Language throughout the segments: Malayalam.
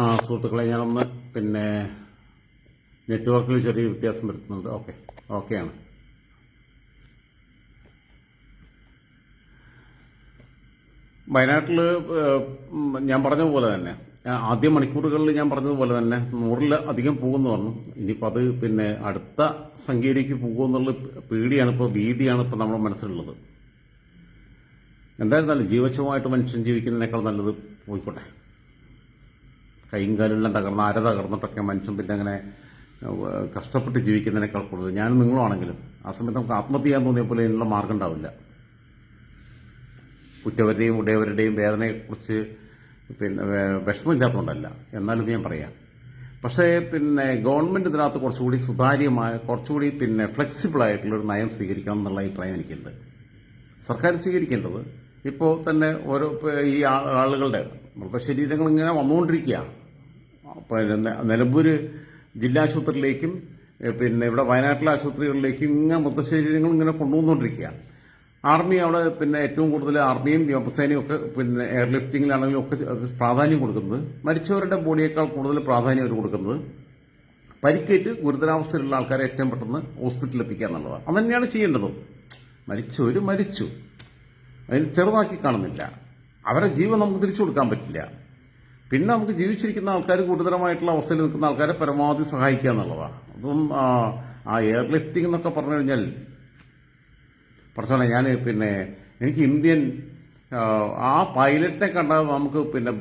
ആ സുഹൃത്തുക്കളെ ഞാനൊന്ന് പിന്നെ നെറ്റ്വർക്കിൽ ചെറിയ വ്യത്യാസം വരുത്തുന്നുണ്ട്. ഓക്കെ ഓക്കെയാണ് വയനാട്ടിൽ ഞാൻ പറഞ്ഞ പോലെ തന്നെ ആദ്യ മണിക്കൂറുകളിൽ ഞാൻ പറഞ്ഞതുപോലെ തന്നെ നൂറിൽ അധികം പോകുമെന്ന് പറഞ്ഞു. ഇനിയിപ്പോൾ അത് പിന്നെ അടുത്ത സംഖ്യയിലേക്ക് പോകുമെന്നുള്ള പേടിയാണ് ഇപ്പോൾ ഭീതിയാണ് ഇപ്പോൾ നമ്മുടെ മനസ്സിലുള്ളത്. എന്തായിരുന്നാലും ജീവശമായിട്ട് മനുഷ്യൻ ജീവിക്കുന്നതിനേക്കാൾ നല്ലത് പോയിക്കോട്ടെ. കൈയും കാലെല്ലാം തകർന്ന് അര തകർന്നിട്ടൊക്കെ മനുഷ്യൻ പിന്നെ അങ്ങനെ കഷ്ടപ്പെട്ട് ജീവിക്കുന്നതിനേക്കാൾ കൂടുതൽ. ഞാനും നിങ്ങളുമാണെങ്കിലും ആ സമയത്ത് നമുക്ക് ആത്മഹത്യ ചെയ്യാൻ തോന്നിയ പോലെ ഇതിനുള്ള മാർഗം ഉണ്ടാവില്ല. കുറ്റവരുടെയും ഉടയവരുടെയും വേദനയെക്കുറിച്ച് പിന്നെ വിഷമമില്ലാത്തതുകൊണ്ടല്ല. എന്നാലും ഞാൻ പറയാം. പക്ഷേ പിന്നെ ഗവൺമെന്റ് ഇതിനകത്ത് കുറച്ചുകൂടി സുതാര്യമായ കുറച്ചുകൂടി പിന്നെ ഫ്ലെക്സിബിൾ ആയിട്ടുള്ള ഒരു നയം സ്വീകരിക്കണം എന്നുള്ള അഭിപ്രായം എനിക്കുണ്ട്. സർക്കാർ സ്വീകരിക്കേണ്ടത് ഇപ്പോൾ തന്നെ ഓരോ ഈ ആളുകളുടെ മൃതശരീരങ്ങൾ ഇങ്ങനെ വന്നുകൊണ്ടിരിക്കുക പിന്നെ നിലമ്പൂര് ജില്ലാ ആശുപത്രിയിലേക്കും പിന്നെ ഇവിടെ വയനാട്ടിലെ ആശുപത്രികളിലേക്കും ഇങ്ങനെ മൃതശരീരങ്ങൾ ഇങ്ങനെ കൊണ്ടുവന്നുകൊണ്ടിരിക്കുകയാണ്. ആർമി അവിടെ പിന്നെ ഏറ്റവും കൂടുതൽ ആർമിയും വ്യോമസേനയും ഒക്കെ പിന്നെ എയർലിഫ്റ്റിങ്ങിലാണെങ്കിലും ഒക്കെ പ്രാധാന്യം കൊടുക്കുന്നത്. മരിച്ചവരുടെ ബോഡിയേക്കാൾ കൂടുതൽ പ്രാധാന്യം അവർ കൊടുക്കുന്നത്. പരിക്കേറ്റ് ഗുരുതരാവസ്ഥയിലുള്ള ആൾക്കാരെ ഏറ്റവും പെട്ടെന്ന് ഹോസ്പിറ്റലിൽ എത്തിക്കുക എന്നുള്ളതാണ്. അത് ചെയ്യേണ്ടതും. മരിച്ചവർ മരിച്ചു. അതിന് ചെറുതാക്കി കാണുന്നില്ല. അവരുടെ ജീവൻ നമുക്ക് തിരിച്ചു കൊടുക്കാൻ പറ്റില്ല. പിന്നെ നമുക്ക് ജീവിച്ചിരിക്കുന്ന ആൾക്കാർ ഗുരുതരമായിട്ടുള്ള അവസ്ഥയിൽ നിൽക്കുന്ന ആൾക്കാരെ പരമാവധി സഹായിക്കുക എന്നുള്ളതാണ്. അതും ആ, എയർ ലിഫ്റ്റിംഗ് എന്നൊക്കെ പറഞ്ഞു കഴിഞ്ഞാൽ പ്രശ്നമല്ല ഞാൻ പിന്നെ എനിക്ക് ഇന്ത്യൻ ആ, പൈലറ്റിനെ കണ്ടാൽ നമുക്ക് പിന്നെ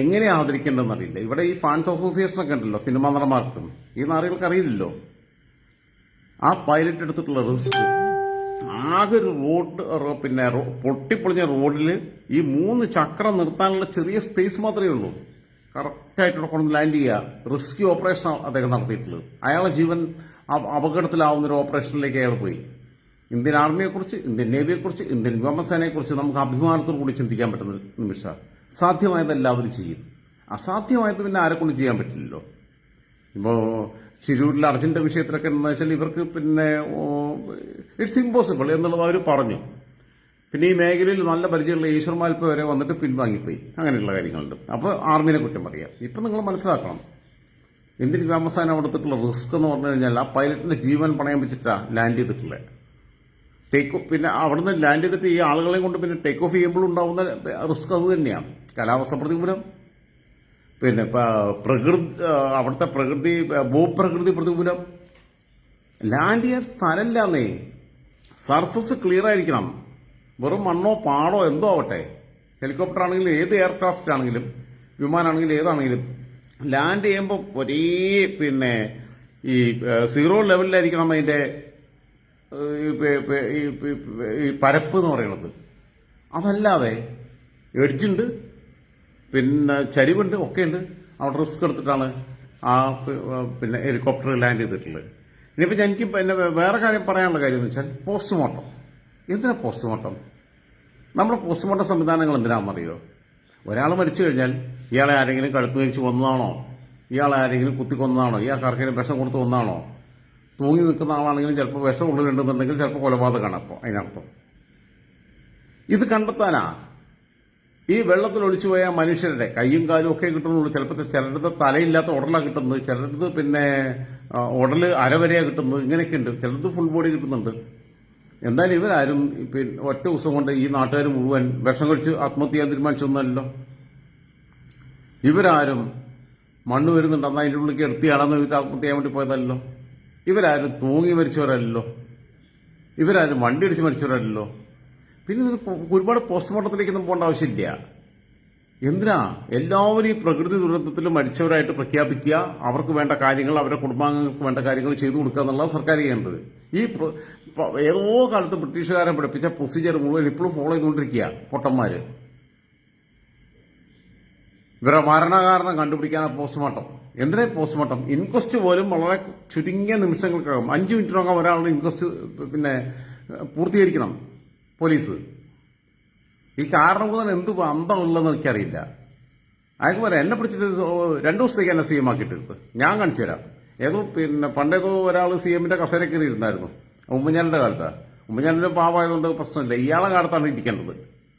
എങ്ങനെ ആദരിക്കേണ്ടതെന്ന് അറിയില്ല ഇവിടെ ഈ ഫാൻസ് അസോസിയേഷൻ ഒക്കെ ഉണ്ടല്ലോ സിനിമാ നടന്മാർക്കും. ഈ നാറികൾക്ക് അറിയില്ലല്ലോ. ആ പൈലറ്റ് എടുത്തിട്ടുള്ള റിസ്ക്. ആകെ ഒരു റോഡ് പിന്നെ പൊട്ടിപ്പൊളിഞ്ഞ റോഡിൽ ഈ മൂന്ന് ചക്രം നിർത്താനുള്ള ചെറിയ സ്പേസ് മാത്രമേ ഉള്ളൂ. കറക്റ്റായിട്ടുള്ള കൊണ്ട് ലാൻഡ് ചെയ്യുക. റിസ്ക്യൂ ഓപ്പറേഷൻ അദ്ദേഹം നടത്തിയിട്ടുള്ളത്. അയാളെ ജീവൻ അപ- അപകടത്തിലാവുന്ന ഒരു ഓപ്പറേഷനിലേക്ക് അയാൾ പോയി. ഇന്ത്യൻ ആർമിയെക്കുറിച്ച് ഇന്ത്യൻ നേവിയെക്കുറിച്ച് ഇന്ത്യൻ വ്യോമസേനയെക്കുറിച്ച് നമുക്ക് അഭിമാനത്തോടു കൂടി ചിന്തിക്കാൻ പറ്റുന്ന നിമിഷം. സാധ്യമായത് എല്ലാവരും ചെയ്യും. അസാധ്യമായത് പിന്നെ ആരെക്കൊണ്ട് ചെയ്യാൻ പറ്റില്ലല്ലോ. ഇപ്പോൾ ശിരൂരിലെ അർജുന്റെ വിഷയത്തിലൊക്കെ എന്താ വെച്ചാൽ ഇവർക്ക് പിന്നെ ഇറ്റ്സ് ഇമ്പോസിബിൾ എന്നുള്ളത് അവർ പറഞ്ഞു. പിന്നെ ഈ മേഖലയിൽ നല്ല പരിചയമുള്ള ഈശ്വർമാൽപ്പ വരെ വന്നിട്ട് പിൻവാങ്ങിപ്പോയി. അങ്ങനെയുള്ള കാര്യങ്ങളുണ്ട്. അപ്പോൾ ആർമിനെ കുറ്റം പറയാം. ഇപ്പം നിങ്ങൾ മനസ്സിലാക്കണം. ഇന്ത്യൻ വ്യോമസേന കൊടുത്തിട്ടുള്ള റിസ്ക് എന്ന് പറഞ്ഞു കഴിഞ്ഞാൽ ആ പൈലറ്റിന്റെ ജീവൻ പണയം വെച്ചിട്ടാണ് ലാൻഡ് ചെയ്തിട്ടുള്ളത് ടേക്ക് ഓഫ് പിന്നെ അവിടുന്ന് ലാൻഡ് ചെയ്തിട്ട് ഈ ആളുകളെയും കൊണ്ട് പിന്നെ ടേക്ക് ഓഫ് ചെയ്യുമ്പോൾ ഉണ്ടാകുന്ന റിസ്ക് അത് തന്നെയാണ്. കാലാവസ്ഥ പ്രതികൂലം പിന്നെ പ്രകൃതി അവിടുത്തെ പ്രകൃതി ഭൂപ്രകൃതി പ്രതികൂലം. ലാൻഡ് ചെയ്യാൻ സ്ഥലമില്ലാന്നേ. സർഫസ് ക്ലിയർ ആയിരിക്കണം. വെറും മണ്ണോ പാടോ എന്തോ ആവട്ടെ. ഹെലികോപ്റ്റർ ആണെങ്കിലും ഏത് എയർക്രാഫ്റ്റ് ആണെങ്കിലും വിമാനമാണെങ്കിലും ഏതാണെങ്കിലും ലാൻഡ് ചെയ്യുമ്പോൾ ഒരേ പിന്നെ ഈ സീറോ ലെവലിലായിരിക്കണം പെ- ഈ പരപ്പ് എന്ന് പറയുന്നത്. അതല്ലാതെ എഡ്ജുണ്ട് പിന്നെ ചരിവുണ്ട് ഒക്കെ ഉണ്ട് അവിടെ റിസ്ക് എടുത്തിട്ടാണ് ആ പിന്നെ ഹെലികോപ്റ്റർ ലാൻഡ് ചെയ്തിട്ടുള്ളത്. ഇനിയിപ്പോൾ എനിക്ക് പിന്നെ വേറെ കാര്യം പറയാനുള്ള കാര്യം എന്ന് വെച്ചാൽ പോസ്റ്റ്മോർട്ടം. എന്തിനാ പോസ്റ്റ്മോർട്ടം? നമ്മുടെ പോസ്റ്റ്മോർട്ടം സംവിധാനങ്ങൾ എന്തിനാണെന്നറിയോ? ഒരാൾ മരിച്ചു കഴിഞ്ഞാൽ ഇയാളെ ആരെങ്കിലും കഴുത്ത് കഴിച്ച് കൊന്നതാണോ? ഇയാളെ ആരെങ്കിലും കുത്തിക്കൊന്നതാണോ? ഇയാൾക്ക് ആർക്കെങ്കിലും വിഷം കൊടുത്ത് കൊന്നതാണോ? തൂങ്ങി നിൽക്കുന്ന ആളാണെങ്കിലും ചിലപ്പോൾ വിഷം ഉള്ളിലുണ്ടെന്നുണ്ടെങ്കിൽ ചിലപ്പോൾ കൊലപാതകമാണ് അപ്പോൾ അതിനർത്ഥം. ഇത് കണ്ടെത്താനാ? ഈ വെള്ളത്തിൽ ഒളിച്ചു പോയ മനുഷ്യരുടെ കൈയും കാലും ഒക്കെ കിട്ടുന്നുള്ളൂ. ചിലപ്പോൾ ചിലരുടെ തലയില്ലാത്ത ഉടലാണ് കിട്ടുന്നത് ചിലടത്ത് പിന്നെ ഉടൽ അരവരെയാണ് കിട്ടുന്നത് ഇങ്ങനെയൊക്കെ ഉണ്ട്. ചിലടത്ത് ഫുൾ ബോഡി കിട്ടുന്നുണ്ട്. എന്തായാലും ഇവരാരും പിന്നെ ഒറ്റ ദിവസം കൊണ്ട് ഈ നാട്ടുകാർ മുഴുവൻ വിഷം കഴിച്ച് ആത്മഹത്യ ചെയ്യാൻ തീരുമാനിച്ചൊന്നുമല്ലോ ഇവരാരും മണ്ണ് വരുന്നുണ്ട് എന്നാൽ അതിന്റെ ഉള്ളിലേക്ക് എടുത്തിയാണെന്ന് ചോദിച്ചാൽ ആത്മഹത്യ ചെയ്യാൻ വേണ്ടി പോയതല്ലോ. ഇവരാരും തൂങ്ങി മരിച്ചവരല്ലോ ഇവരാരും വണ്ടി അടിച്ച് മരിച്ചവരല്ലോ പിന്നെ ഇതിന് ഒരുപാട് പോസ്റ്റ്മോർട്ടത്തിലേക്കൊന്നും പോകേണ്ട ആവശ്യമില്ല. എന്തിനാ? എല്ലാവരും ഈ പ്രകൃതി ദുരന്തത്തിൽ മരിച്ചവരായിട്ട് പ്രഖ്യാപിക്കുക അവർക്ക് വേണ്ട കാര്യങ്ങൾ അവരുടെ കുടുംബാംഗങ്ങൾക്ക് വേണ്ട കാര്യങ്ങൾ ചെയ്തു കൊടുക്കുക എന്നുള്ളത് സർക്കാർ ചെയ്യേണ്ടത്. ഈ ഏതോ കാലത്ത് ബ്രിട്ടീഷുകാരെ പഠിപ്പിച്ച പ്രൊസീജിയർ മുഴുവൻ ഇപ്പോഴും ഫോളോ ചെയ്തുകൊണ്ടിരിക്കുക പൊട്ടന്മാര്. ഇവരുടെ മരണകാരണം കണ്ടുപിടിക്കാനാണ് പോസ്റ്റ്മോർട്ടം എന്തിനാ പോസ്റ്റ്മോർട്ടം ഇൻക്വസ്റ്റ് പോലും വളരെ ചുരുങ്ങിയ നിമിഷങ്ങൾക്കകം അഞ്ച് മിനിറ്റിനകം ഒരാളുടെ ഇൻക്വസ്റ്റ് പിന്നെ പൂർത്തീകരിക്കണം. പോലീസ്. ഈ കാരണം എന്തു എന്ത് അന്തമുള്ളതെന്ന് എനിക്കറിയില്ല. അയാൾക്ക് പറയാം എന്നെ പിടിച്ചിട്ട് രണ്ടു ദിവസത്തേക്ക് എന്നെ സി എം ആക്കിയിട്ടെടുത്ത് ഞാൻ കാണിച്ചു തരാം. ഏതോ പിന്നെ പണ്ടേതോ ഒരാൾ സി എമ്മിന്റെ കസേര കയറി ഇരുന്നായിരുന്നു. ഉമ്മഞ്ഞാലിന്റെ കാലത്താണ് ഉമ്മഞ്ഞാലിന്റെ പാവമായതുകൊണ്ട് പ്രശ്നമില്ല. ഇയാളെ കാലത്താണ് ഇരിക്കേണ്ടത്.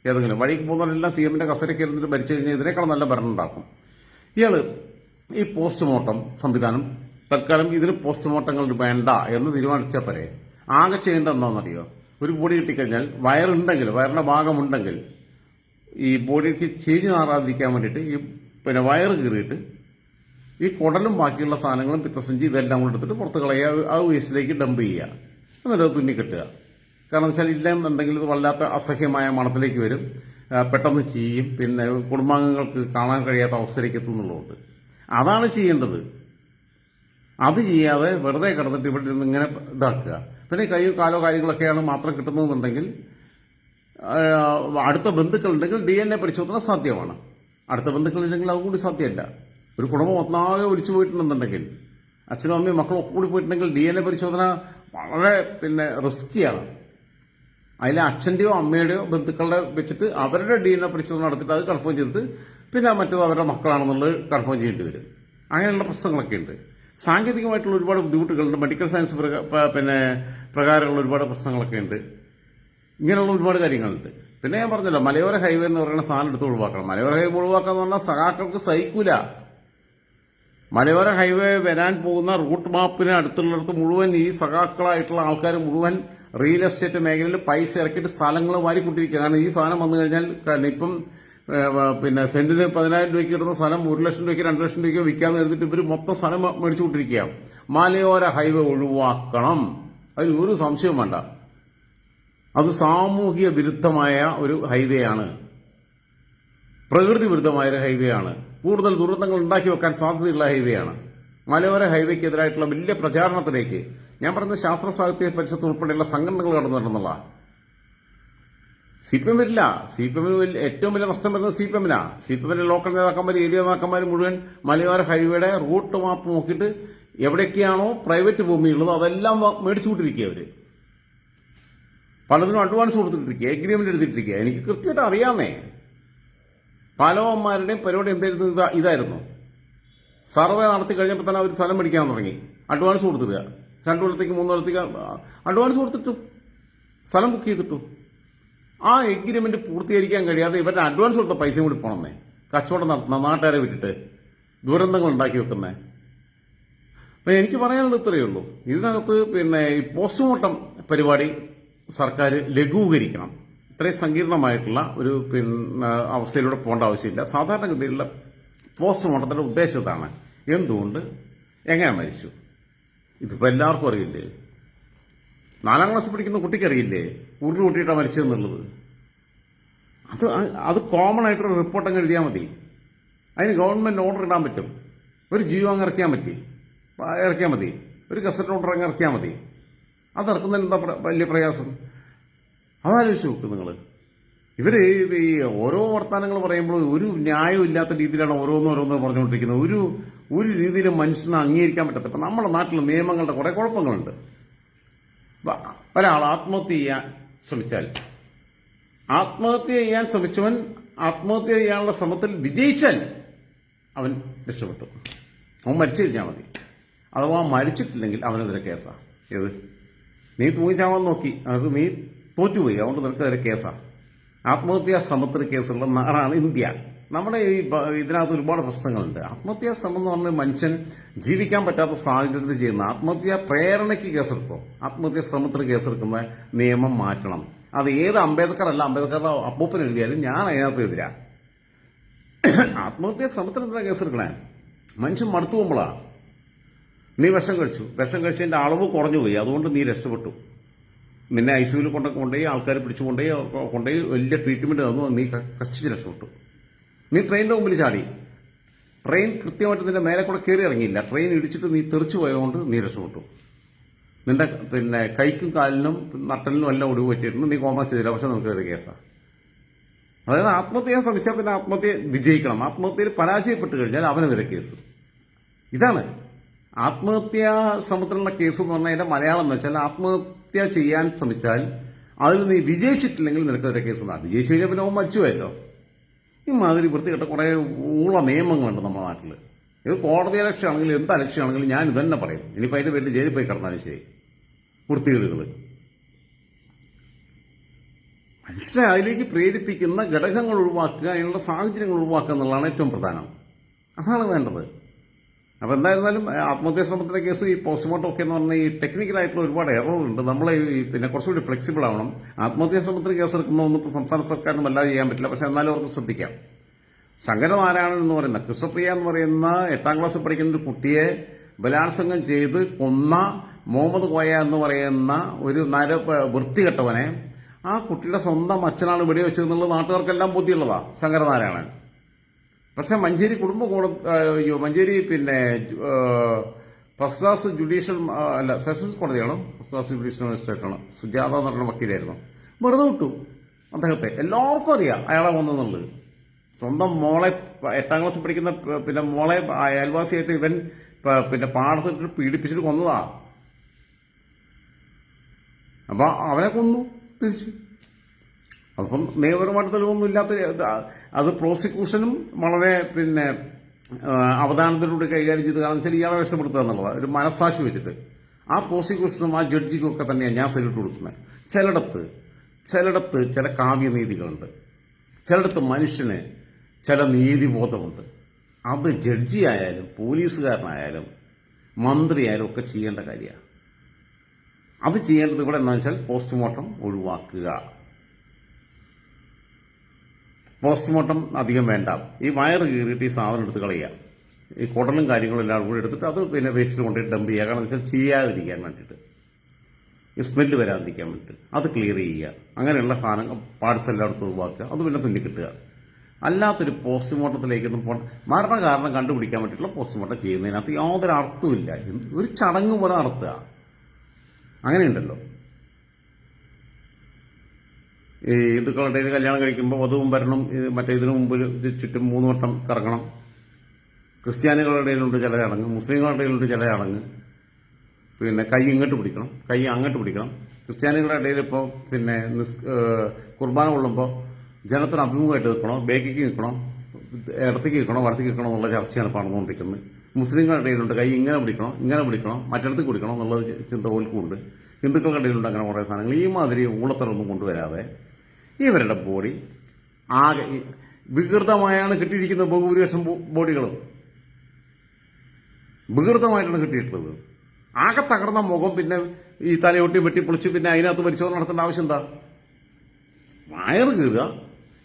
ഏതെങ്കിലും വഴിക്ക് പോകുന്നവരെല്ലാം സി എമ്മിന്റെ കസേര കയറുന്നിട്ട് മരിച്ചു കഴിഞ്ഞാൽ ഇതിനേക്കാൾ നല്ല ഭരണം ഉണ്ടാക്കും. ഇയാൾ ഈ പോസ്റ്റ്മോർട്ടം സംവിധാനം തൽക്കാലം ഇതിന് പോസ്റ്റ്മോർട്ടങ്ങൾ വേണ്ട എന്ന് തീരുമാനിച്ചാൽ പോരെ. ആകെ ചെയ്യേണ്ട എന്താണെന്നറിയോ ഒരു ബോഡി കിട്ടിക്കഴിഞ്ഞാൽ വയറുണ്ടെങ്കിൽ വയറിന്റെ ഭാഗമുണ്ടെങ്കിൽ ഈ ബോഡിക്ക് ചീഞ്ഞു നാറാതിരിക്കാൻ വേണ്ടിയിട്ട് ഈ പിന്നെ വയറ് കീറിയിട്ട് ഈ കുടലും ബാക്കിയുള്ള സാധനങ്ങളും പിത്തസഞ്ചി ഇതെല്ലാം കൂടെ എടുത്തിട്ട് പുറത്ത് കളയുക. ആ വേസ്റ്റിലേക്ക് ഡംപ് ചെയ്യുക. എന്നിട്ട് തുന്നി കെട്ടുക. കാരണം വെച്ചാൽ ഇല്ല എന്നുണ്ടെങ്കിൽ ഇത് വല്ലാത്ത അസഹ്യമായ മണത്തിലേക്ക് വരും. പെട്ടെന്ന് ചെയ്യും പിന്നെ കുടുംബാംഗങ്ങൾക്ക് കാണാൻ കഴിയാത്ത അവസ്ഥയിലേക്ക് എത്തുന്നുള്ളതുകൊണ്ട് അതാണ് ചെയ്യേണ്ടത്. അത് ചെയ്യാതെ വെറുതെ കിടന്നിട്ട് ഇവിടെ ഇങ്ങനെ ഇതാക്കുക. പിന്നെ കൈയോ കാലോ കാര്യങ്ങളൊക്കെയാണ് മാത്രം കിട്ടുന്നതെന്നുണ്ടെങ്കിൽ അടുത്ത ബന്ധുക്കളുണ്ടെങ്കിൽ ഡി എൻ എ പരിശോധന സാധ്യമാണ്. അടുത്ത ബന്ധുക്കളില്ലെങ്കിൽ അതും കൂടി സാധ്യമല്ല. ഒരു കുടുംബം ഒന്നാകെ ഒലിച്ചു പോയിട്ടുണ്ടെന്നുണ്ടെങ്കിൽ അച്ഛനും അമ്മയും മക്കളും കൂടി പോയിട്ടുണ്ടെങ്കിൽ ഡി എൻ എ പരിശോധന വളരെ പിന്നെ റിസ്കിയാണ്. അതിൽ അച്ഛന്റെയോ അമ്മയുടെയോ ബന്ധുക്കളുടെ വെച്ചിട്ട് അവരുടെ ഡി എൻ എ പരിശോധന നടത്തിയിട്ട് അത് കൺഫേം ചെയ്തിട്ട് പിന്നെ മറ്റേത് അവരുടെ മക്കളാണെന്നുള്ളത് കൺഫേം ചെയ്യേണ്ടി വരും. അങ്ങനെയുള്ള പ്രശ്നങ്ങളൊക്കെ ഉണ്ട് സാങ്കേതികമായിട്ടുള്ള ഒരുപാട് ബുദ്ധിമുട്ടുകളുണ്ട്. മെഡിക്കൽ സയൻസ് പിന്നെ പ്രകാരമുള്ള ഒരുപാട് പ്രശ്നങ്ങളൊക്കെ ഉണ്ട്. ഇങ്ങനെയുള്ള ഒരുപാട് കാര്യങ്ങളുണ്ട്. പിന്നെ ഞാൻ പറഞ്ഞല്ലോ മലയോര ഹൈവേ എന്ന് പറയുന്ന സാധനം എടുത്ത് ഒഴിവാക്കണം. മലയോര ഹൈവേ ഒഴിവാക്കാന്ന് പറഞ്ഞാൽ സഖാക്കൾക്ക് സഹിക്കൂല. മലയോര ഹൈവേ വരാൻ പോകുന്ന റൂട്ട് മാപ്പിന് അടുത്തുള്ളിടത്ത് മുഴുവൻ ഈ സഖാക്കളായിട്ടുള്ള ആൾക്കാർ മുഴുവൻ റിയൽ എസ്റ്റേറ്റ് മേഖലയിൽ പൈസ ഇറക്കിയിട്ട് സ്ഥലങ്ങൾ വാരിക്കൊണ്ടിരിക്കുക കാരണം ഈ സാധനം വന്നു കഴിഞ്ഞാൽ ഇപ്പം പിന്നെ സെന്റിന് പതിനായിരം രൂപയ്ക്ക് കിട്ടുന്ന സ്ഥലം ഒരു ലക്ഷം രൂപയ്ക്ക് രണ്ട് ലക്ഷം രൂപയ്ക്ക് വിൽക്കാന്ന് കരുതിയിട്ട് ഇവർ മൊത്തം സ്ഥലം മേടിച്ചുകൊണ്ടിരിക്കുകയാണ്. മലയോര ഹൈവേ ഒഴിവാക്കണം. അതിൽ ഒരു സംശയവും വേണ്ട. അത് സാമൂഹിക വിരുദ്ധമായ ഒരു ഹൈവേ ആണ്. പ്രകൃതി വിരുദ്ധമായ ഒരു ഹൈവേ ആണ്. കൂടുതൽ ദുരന്തങ്ങൾ ഉണ്ടാക്കി വെക്കാൻ സാധ്യതയുള്ള ഹൈവേ ആണ്. മലയോര ഹൈവേക്കെതിരായിട്ടുള്ള വലിയ പ്രചാരണത്തിലേക്ക് ഞാൻ പറയുന്ന ശാസ്ത്ര സാഹിത്യ പരിഷത്ത് ഉൾപ്പെടെയുള്ള സംഘടനകൾ കടന്നു വരണമെന്നുള്ള സി പി എം വരില്ല. സി പി എമ്മിന് ഏറ്റവും വലിയ നഷ്ടം വരുന്നത് സി പി എമ്മിനാണ് സി പി എമ്മിന്റെ ലോക്കൽ നേതാക്കന്മാർ ഏരിയ നേതാക്കന്മാർ മുഴുവൻ മലയോര ഹൈവേയുടെ റൂട്ട് മാപ്പ് നോക്കിയിട്ട് എവിടെയൊക്കെയാണോ പ്രൈവറ്റ് ഭൂമിയുള്ളത് അതെല്ലാം മേടിച്ചു കൊണ്ടിരിക്കുക അവർ. പലതിനും അഡ്വാൻസ് കൊടുത്തിട്ടിരിക്കുക എഗ്രിമെന്റ് എടുത്തിട്ടിരിക്കുക. എനിക്ക് കൃത്യമായിട്ട് അറിയാമേ. പലവന്മാരുടെയും പരിപാടി എന്തായിരുന്നു? ഇതാ ഇതായിരുന്നു. സർവേ നടത്തി കഴിഞ്ഞപ്പോൾ തന്നെ അവർ സ്ഥലം മേടിക്കാൻ തുടങ്ങി. അഡ്വാൻസ് കൊടുത്തിടുക. രണ്ടു കൊല്ലത്തേക്ക് മൂന്ന് കൊല്ലത്തേക്ക് അഡ്വാൻസ് കൊടുത്തിട്ടു സ്ഥലം ബുക്ക് ചെയ്തിട്ടു. ആ എഗ്രിമെന്റ് പൂർത്തീകരിക്കാൻ കഴിയാതെ ഇവരുടെ അഡ്വാൻസ് കൊടുത്ത പൈസയും കൂടി പോണമെന്നേ കച്ചവടം നടത്തുന്ന നാട്ടുകാരെ വിട്ടിട്ട് ദുരന്തങ്ങൾ ഉണ്ടാക്കി വെക്കുന്നേ. അപ്പൊ എനിക്ക് പറയാനുള്ളത് ഇത്രയേ ഉള്ളൂ. ഇതിനകത്ത് പിന്നെ ഈ പോസ്റ്റ്മോർട്ടം പരിപാടി സർക്കാർ ലഘൂകരിക്കണം. ഇത്രയും സങ്കീർണമായിട്ടുള്ള ഒരു പിന്നെ അവസ്ഥയിലൂടെ പോകേണ്ട ആവശ്യമില്ല. സാധാരണഗതിയിലുള്ള പോസ്റ്റ്മോർട്ടത്തിന്റെ ഉദ്ദേശം ഇതാണ്. എന്തുകൊണ്ട്? എങ്ങനെ മരിച്ചു? ഇതിപ്പോ എല്ലാവർക്കും അറിയില്ലേ? നാലാം ക്ലാസ് പഠിക്കുന്ന കുട്ടിക്കറിയില്ലേ ഉരുൾ കൂട്ടിയിട്ടാണ് മരിച്ചതെന്നുള്ളത് അത് അത് കോമൺ ആയിട്ടൊരു റിപ്പോർട്ട് അങ്ങ് എഴുതിയാൽ മതി. അതിന് ഗവൺമെന്റ് ഓർഡർ ഇടാൻ പറ്റും. ഒരു അങ്ങ് ഇറക്കിയാൽ മതി. പ- ഇറക്കിയാൽ മതി. ഒരു കസറ്റ് ഓർഡർ അങ്ങ് ഇറക്കിയാൽ മതി. അത് ഇറക്കുന്നതിന് എന്താ വലിയ പ്രയാസം? അതാലോചിച്ച് നോക്ക് നിങ്ങൾ ഇവർ ഈ ഓരോ വർത്തമാനങ്ങൾ പറയുമ്പോൾ ഒരു ന്യായവും ഇല്ലാത്ത രീതിയിലാണ് ഓരോന്നും ഓരോന്നും പറഞ്ഞുകൊണ്ടിരിക്കുന്നത്. ഒരു ഒരു രീതിയിലും മനുഷ്യനെ അംഗീകരിക്കാൻ പറ്റത്തില്ല. ഇപ്പം നമ്മുടെ നാട്ടിൽ നിയമങ്ങളുടെ കുറേ കുഴപ്പങ്ങളുണ്ട്. ഒരാൾ ആത്മഹത്യ ചെയ്യാൻ ശ്രമിച്ചാൽ ആത്മഹത്യ ചെയ്യാൻ ശ്രമിച്ചവൻ ആത്മഹത്യ ചെയ്യാനുള്ള ശ്രമത്തിൽ വിജയിച്ചാൽ അവൻ രക്ഷപ്പെട്ടു. അവൻ മരിച്ചു കഴിഞ്ഞാൽ മതി. അഥവാ മരിച്ചിട്ടില്ലെങ്കിൽ അവനെതിരെ കേസാ. ഏത്? നീ തൂങ്ങിച്ചാവാൻ നോക്കി. അത് നീ തോറ്റുപോയി. അതുകൊണ്ട് നിനക്കെതിരെ കേസാ. ആത്മഹത്യാ ശ്രമത്തിന് കേസുള്ള നാടാണ് ഇന്ത്യ. നമ്മുടെ ഈ ഇതിനകത്ത് ഒരുപാട് പ്രശ്നങ്ങളുണ്ട്. ആത്മഹത്യാ ശ്രമം എന്ന് പറഞ്ഞാൽ മനുഷ്യൻ ജീവിക്കാൻ പറ്റാത്ത സാഹചര്യത്തിൽ ചെയ്യുന്ന ആത്മഹത്യാ പ്രേരണയ്ക്ക് കേസെടുത്തോ. ആത്മഹത്യാ ശ്രമത്തിന് കേസെടുക്കുന്ന നിയമം മാറ്റണം. അത് ഏത് അംബേദ്കർ അല്ല അംബേദ്കറുടെ അപ്പൂപ്പൻ എഴുതിയാലും ഞാൻ അതിനകത്ത് എതിരാ. ആത്മഹത്യാ ശ്രമത്തിന് എന്തിനാ കേസെടുക്കണേ? മനുഷ്യൻ മടുത്തു പോകുമ്പോഴാ. നീ വിഷം കഴിച്ചു. വിഷം കഴിച്ചതിന്റെ അളവ് കുറഞ്ഞു പോയി. അതുകൊണ്ട് നീ രക്ഷപ്പെട്ടു. നിന്നെ ഐ സിയുവിൽ കൊണ്ട് കൊണ്ടുപോയി ആൾക്കാർ പിടിച്ചു കൊണ്ടുപോയി കൊണ്ടുപോയി വലിയ ട്രീറ്റ്മെന്റ് തന്നു. നീ കഷ്ടിച്ച് രക്ഷപ്പെട്ടു. നീ ട്രെയിനിന്റെ മുമ്പിൽ ചാടി. ട്രെയിൻ കൃത്യമായിട്ട് നിന്റെ മേലെ കൂടെ കയറി ഇറങ്ങിയില്ല. ട്രെയിൻ ഇടിച്ചിട്ട് നീ തെറിച്ചു പോയതുകൊണ്ട് നീ രക്ഷപ്പെട്ടു. നിന്റെ പിന്നെ കൈക്കും കാലിനും നട്ടലിനും എല്ലാം ഒടിവ് പറ്റിയിട്ടുണ്ട്. നീ കോമ ചെയ്തില്ല പക്ഷെ നമുക്കൊരു കേസാണ് അതായത് ആത്മഹത്യ ശ്രമിച്ചാൽ പിന്നെ ആത്മഹത്യ വിജയിക്കണം. ആത്മഹത്യയിൽ പരാജയപ്പെട്ട് കഴിഞ്ഞാൽ അവനെതിരെ കേസ്. ഇതാണ്. ആത്മഹത്യാ ശ്രമത്തിലുള്ള കേസ് എന്ന് പറഞ്ഞാൽ അതിന്റെ മലയാളം എന്ന് വെച്ചാൽ ആത്മഹത്യ ചെയ്യാൻ ശ്രമിച്ചാൽ അതിൽ നീ വിജയിച്ചിട്ടില്ലെങ്കിൽ നിനക്കെതിരെ കേസ് എന്നാ വിജയിച്ചു കഴിഞ്ഞാൽ പിന്നെ അവൻ മരിച്ചുപോയല്ലോ. ഈ മാതിരി വൃത്തികെട്ട കുറെ ഉള്ള നിയമങ്ങളുണ്ട് നമ്മുടെ നാട്ടിൽ ഇത് കോടതി അലക്ഷ്യമാണെങ്കിലും എന്ത് അലക്ഷ്യമാണെങ്കിലും ഞാൻ ഇത് തന്നെ പറയും. ഇനിയിപ്പോൾ അതിന്റെ പേരിൽ ജയിലിൽ പോയി കിടന്നാലും ശരി. വൃത്തികേടുകൾ മനുഷ്യരെ അതിലേക്ക് പ്രേരിപ്പിക്കുന്ന ഘടകങ്ങൾ ഒഴിവാക്കുക അതിനുള്ള സാഹചര്യങ്ങൾ ഒഴിവാക്കുക എന്നുള്ളതാണ് ഏറ്റവും പ്രധാനം. അതാണ് വേണ്ടത്. അപ്പോൾ എന്തായിരുന്നാലും ആത്മഹത്യ ശ്രമത്തിന്റെ കേസ് ഈ പോസ്റ്റ്മോർട്ടം ഒക്കെ എന്ന് പറഞ്ഞാൽ ഈ ടെക്നിക്കലായിട്ടുള്ള ഒരുപാട് എററുണ്ട് നമ്മൾ ഈ പിന്നെ കുറച്ചുകൂടി ഫ്ലെക്സിബിൾ ആവണം. ആത്മഹത്യാ ശ്രമത്തിന് കേസ് എടുക്കുന്നതൊന്നും ഇപ്പോൾ സംസ്ഥാന സർക്കാരിനും അല്ലാതെ ചെയ്യാൻ പറ്റില്ല. പക്ഷെ എന്നാലും അവർക്ക് ശ്രദ്ധിക്കാം. ശങ്കരനാരായണൻ എന്ന് പറയുന്ന കൃഷ്ണപ്രിയ എന്ന് പറയുന്ന എട്ടാം ക്ലാസ് പഠിക്കുന്ന ഒരു കുട്ടിയെ ബലാത്സംഗം ചെയ്ത് കൊന്ന മുഹമ്മദ് കോയ എന്ന് പറയുന്ന ഒരു നര വൃത്തികെട്ടവനെ ആ കുട്ടിയുടെ സ്വന്തം അച്ഛനാണ് വെടിവെച്ചതെന്നുള്ളത് നാട്ടുകാർക്കെല്ലാം ബുദ്ധിയുള്ളതാ ശങ്കരനാരായണൻ പക്ഷെ മഞ്ചേരി കുടുംബ കോടതി അയ്യോ മഞ്ചേരി പിന്നെ ഫസ്റ്റ് ക്ലാസ് ജുഡീഷ്യൽ അല്ല സെഷൻസ് കോടതിയാണ്. ഫസ്റ്റ് ക്ലാസ് ജുഡീഷ്യൽ മജിസ്ട്രേറ്റാണ്. സുജാത എന്ന് പറഞ്ഞ വക്കീലായിരുന്നു. വെറുതെ വിട്ടു. അദ്ദേഹത്തെ എല്ലാവർക്കും അറിയാം അയാളെ വന്നെന്നുള്ളത് സ്വന്തം മോളെ എട്ടാം ക്ലാസ് പഠിക്കുന്ന പിന്നെ മോളെ അയൽവാസിയായിട്ട് ഇവൻ പിന്നെ പാടത്തിട്ട് പീഡിപ്പിച്ചിട്ട് കൊന്നതാ. അപ്പൊ അവനെ കൊന്നു തിരിച്ചു. അപ്പം നിയമപരമായിട്ട് തെളിവൊന്നും ഇല്ലാത്ത അത് പ്രോസിക്യൂഷനും വളരെ പിന്നെ അവധാനത്തിലൂടെ കൈകാര്യം ചെയ്ത് കാരണം വെച്ചാൽ ഇയാളെ രക്ഷപ്പെടുത്തുക എന്നുള്ളതാണ് ഒരു മനസാക്ഷി വെച്ചിട്ട്. ആ പ്രോസിക്യൂഷനും ആ ജഡ്ജിക്കും ഒക്കെ തന്നെയാണ് ഞാൻ സല്യൂട്ട് കൊടുക്കുന്നത്. ചിലയിടത്ത് ചിലയിടത്ത് ചില കാവ്യനീതികളുണ്ട്. ചിലയിടത്ത് മനുഷ്യന് ചില നീതിബോധമുണ്ട്. അത് ജഡ്ജി ആയാലും പോലീസുകാരനായാലും മന്ത്രിയായാലും ഒക്കെ ചെയ്യേണ്ട കാര്യമാണ് അത് ചെയ്യേണ്ടത് ഇവിടെ എന്താ വെച്ചാൽ പോസ്റ്റ്മോർട്ടം ഒഴിവാക്കുക. പോസ്റ്റ്മോർട്ടം അധികം വേണ്ട. ഈ വയറ് കീറിയിട്ട് ഈ സാധനം എടുത്ത് കളയുക. ഈ കുടലും കാര്യങ്ങളും എല്ലാം കൂടി എടുത്തിട്ട് അത് പിന്നെ വേസ്റ്റിൽ കൊണ്ടുപോയി ഡംപ് ചെയ്യുക. കാരണം വെച്ചാൽ ചെയ്യാതിരിക്കാൻ വേണ്ടിയിട്ട്. ഈ സ്മെല്ല് വരാതിരിക്കാൻ വേണ്ടിയിട്ട്. അത് ക്ലിയർ ചെയ്യുക. അങ്ങനെയുള്ള സാധനം പാർട്സ് എല്ലാം എടുത്ത് ഒഴിവാക്കുക. അത് പിന്നെ തുന്നി കിട്ടുക. അല്ലാത്തൊരു പോസ്റ്റ്മോർട്ടത്തിലേക്കൊന്നും പോ മരണ കാരണം കണ്ടുപിടിക്കാൻ വേണ്ടിയിട്ടുള്ള പോസ്റ്റ്മോർട്ടം ചെയ്യുന്നതിനകത്ത് യാതൊരു അർത്ഥമില്ല ഒരു ചടങ്ങ് പോലെ നടത്തുക. അങ്ങനെയുണ്ടല്ലോ. ഹിന്ദുക്കളുടെ കല്യാണം കഴിക്കുമ്പോൾ വധുവും വരണം മറ്റേ ഇതിനു മുമ്പ് ഇത് ചുറ്റും മൂന്ന് വട്ടം കറങ്ങണം. ക്രിസ്ത്യാനികളുടെ ഇടയിലുണ്ട് ചില ചടങ്ങ് മുസ്ലിങ്ങളുടെ ഇടയിലുണ്ട് ചില ചടങ്ങ് പിന്നെ കൈ ഇങ്ങോട്ട് പിടിക്കണം കൈ അങ്ങോട്ട് പിടിക്കണം. ക്രിസ്ത്യാനികളുടെ ഇടയിൽ ഇപ്പോൾ പിന്നെ നിസ് കുർബാന കൊള്ളുമ്പോൾ ജനത്തിന് അഭിമുഖമായിട്ട് നിൽക്കണോ ബേക്കിക്ക് നിൽക്കണോ ഇടത്തേക്ക് നിൽക്കണോ വടത്തേക്ക് നിൽക്കണോ എന്നുള്ള ചർച്ചയാണ് ഇപ്പോൾ നടന്നുകൊണ്ടിരിക്കുന്നത്. മുസ്ലിങ്ങളുടെ ഇടയിലുണ്ട് കൈ ഇങ്ങനെ പിടിക്കണോ ഇങ്ങനെ പിടിക്കണോ മറ്റിടത്ത് പിടിക്കണോ എന്നുള്ള ചിന്ത ഓൽക്കുമുണ്ട്. ഹിന്ദുക്കളുടെ ഇടയിലുണ്ട് അങ്ങനെ കുറേ സാധനങ്ങൾ. ഈ മാതിരി ഊളത്തരൊന്നും കൊണ്ടുവരാതെ ഇവരുടെ ബോഡി ആകെ വികൃതമായാണ് കിട്ടിയിരിക്കുന്നത് ബഹുഭൂരിപക്ഷം ബോഡികളും. വികൃതമായിട്ടാണ് കിട്ടിയിട്ടുള്ളത്. ആകെ തകർന്ന മുഖം പിന്നെ ഈ തലയൊട്ടി വെട്ടിപ്പൊളിച്ച് പിന്നെ അതിനകത്ത് പരിശോധന നടത്തേണ്ട ആവശ്യം എന്താ? വയറ് കീറുക.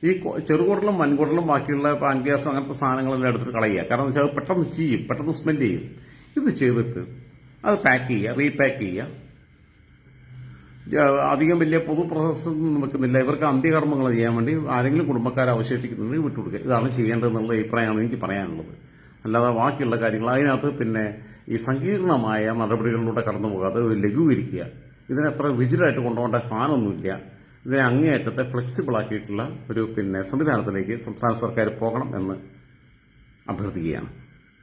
ഈ ചെറുകുടലും വൻകുടലും ബാക്കിയുള്ള പാൻഗ്യാസും അങ്ങനത്തെ സാധനങ്ങളെല്ലാം എടുത്തിട്ട് കളയുക. കാരണം വെച്ചാൽ പെട്ടെന്ന് ചെയ്യും പെട്ടെന്ന് സ്മെൽ ചെയ്യും. ഇത് ചെയ്തിട്ട് അത് പാക്ക് ചെയ്യുക റീപാക്ക് ചെയ്യുക. അധികം വലിയ പൊതു പ്രോസസ്സൊന്നും വെക്കുന്നില്ല. ഇവർക്ക് അന്ത്യകർമ്മങ്ങൾ ചെയ്യാൻ വേണ്ടി ആരെങ്കിലും കുടുംബക്കാരെ അവശേഷിക്കുന്നുണ്ടെങ്കിൽ വിട്ടുകൊടുക്കുക. ഇതാണ് ചെയ്യേണ്ടതെന്നുള്ള അഭിപ്രായമാണ് എനിക്ക് പറയാനുള്ളത്. അല്ലാതെ ബാക്കിയുള്ള കാര്യങ്ങൾ അതിനകത്ത് പിന്നെ ഈ സങ്കീർണമായ നടപടികളിലൂടെ കടന്നു പോകാതെ ലഘൂകരിക്കുക. ഇതിനെത്ര വിജിലായിട്ട് കൊണ്ടുപോകേണ്ട സാധനമൊന്നുമില്ല. ഇതിനെ അങ്ങേയറ്റത്തെ ഫ്ലെക്സിബിൾ ആക്കിയിട്ടുള്ള ഒരു പിന്നെ സംവിധാനത്തിലേക്ക് സംസ്ഥാന സർക്കാർ പോകണം എന്ന് അഭ്യർത്ഥിക്കുകയാണ്.